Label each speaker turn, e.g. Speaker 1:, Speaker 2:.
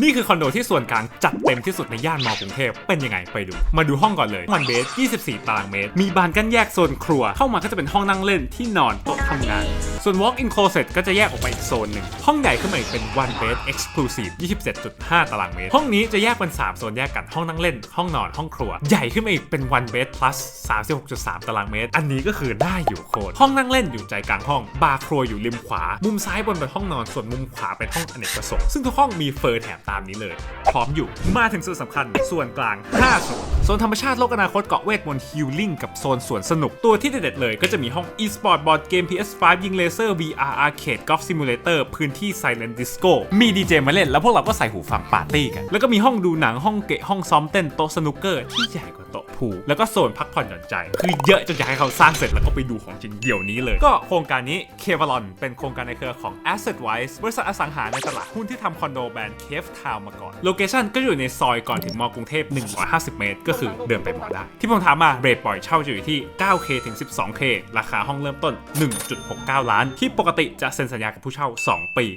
Speaker 1: นี่คือคอนโดที่ส่วนกลางจัดเต็มที่สุดในย่านมอกรุงเทพ เป็นยังไงไปดู มาดูห้องก่อนเลยวันเบส 24 ตารางเมตร มีบานกั้นแยกโซนครัว เข้ามาก็จะเป็นห้องนั่งเล่นที่นอนโต ทำงาน ส่วน walk in closet ก็จะแยกออกไปอีกโซนหนึ่ง ห้องใหญ่ขึ้นมาอีกเป็น one bed exclusive 27.5 ตารางเมตร ห้องนี้จะแยกเป็น 3 โซนแยกกันห้องนั่งเล่น ห้องนอน ห้องครัว ใหญ่ขึ้นมาอีกเป็น one bed plus 36.3 ตารางเมตร อันนี้ก็คือได้อยู่โคตรห้องนั่งเล่นอยู่ใจกลางห้อง บาร์ครัวอยู่ริมขวา มุมซ้ายบนเป็นห้องนอน ส่วนมุมขวาเป็นห้องอเนกประสงค์ ซึ่งทุกห้องมีเฟอร์แถมตามนี้เลย พร้อมอยู่ มาถึงส่วนสำคัญ ส่วนกลาง5โซนโซนธรรมชาติโลกอนาคตเกาะเวทมนต์ฮิลลิ่งกับโซนสวนสนุก ตัวที่เด็ดๆเลยก็จะมีห้อง e-sport บอร์ดเกม PS5 ยิงเลเซอร์ VR arcade golf simulator พื้นที่ silent disco มีดีเจมาเล่นแล้วพวกเราก็ใส่หูฟังปาร์ตี้กัน แล้วก็มีห้องดูหนังห้องเกะห้องซ้อมเต้นโต๊ะสนุกเกอร์ที่ใหญ่กว่าโต๊ะ พูลแล้วก็โซนพักผ่อนหย่อนใจ คือเยอะจนอยากให้เขาสร้างเสร็จแล้วก็ไปดูของจริงเดี๋ยวนี้เลย ก็โครงการนี้ k e v a l o n เป็นโครงการในเครือของ Asset Wise บริษัทอสังหาในตลาดหุ้นที่ทำคอนโดแบรนด์ Cave Town มาก่อนโลเคชั่นก็อยู่ในซอยก่อนถึงมอกรุงเทพ 150 เมตร ก็คือเดินไปมอได้ที่ผมถามมาเรทปล่อยเช่าจะอยู่ที่ 9K ถึง 12K ราคาห้องเริ่มต้น 1.69 ล้าน ที่ปกติจะเซ็นสัญญากับผู้เช่า 2 ปี